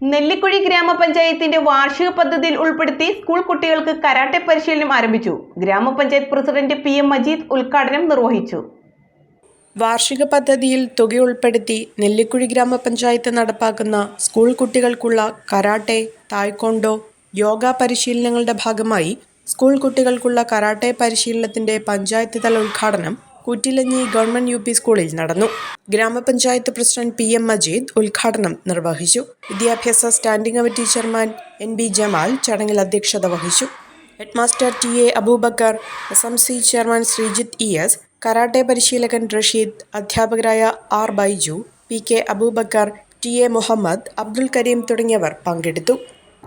നെല്ലിക്കുഴി ഗ്രാമപഞ്ചായത്തിന്റെ വാർഷിക പദ്ധതിയിൽ ഉൾപ്പെടുത്തി സ്കൂൾ കുട്ടികൾക്ക് കരാട്ടെ പരിശീലനം ആരംഭിച്ചു. ഗ്രാമപഞ്ചായത്ത് പ്രസിഡന്റ് പി എം മജീദ് ഉദ്ഘാടനം നിർവഹിച്ചു. വാർഷിക പദ്ധതിയിൽ തുക ഉൾപ്പെടുത്തി നെല്ലിക്കുഴി ഗ്രാമപഞ്ചായത്ത് നടപ്പാക്കുന്ന സ്കൂൾ കുട്ടികൾക്കുള്ള കരാട്ടെ തായ്ക്കൊണ്ടോ യോഗ പരിശീലനങ്ങളുടെ ഭാഗമായി സ്കൂൾ കുട്ടികൾക്കുള്ള കരാട്ടെ പരിശീലനത്തിന്റെ പഞ്ചായത്ത് തല ഉദ്ഘാടനം കുറ്റിലഞ്ഞി ഗവൺമെന്റ് യു പി സ്കൂളിൽ നടന്നു. ഗ്രാമപഞ്ചായത്ത് പ്രസിഡന്റ് പി എം മജീദ് ഉദ്ഘാടനം നിർവഹിച്ചു. വിദ്യാഭ്യാസ standing committee chairman N B Jamal ചടങ്ങിൽ അധ്യക്ഷത വഹിച്ചു. Headmaster T A Aboobacker S M C chairman Sreejith E S karate പരിശീലകൻ റഷീദ് അധ്യാപകരായ R Baiju P K Aboobacker T A Muhammad Abdul Kareem തുടങ്ങിയവർ പങ്കെടുത്തു.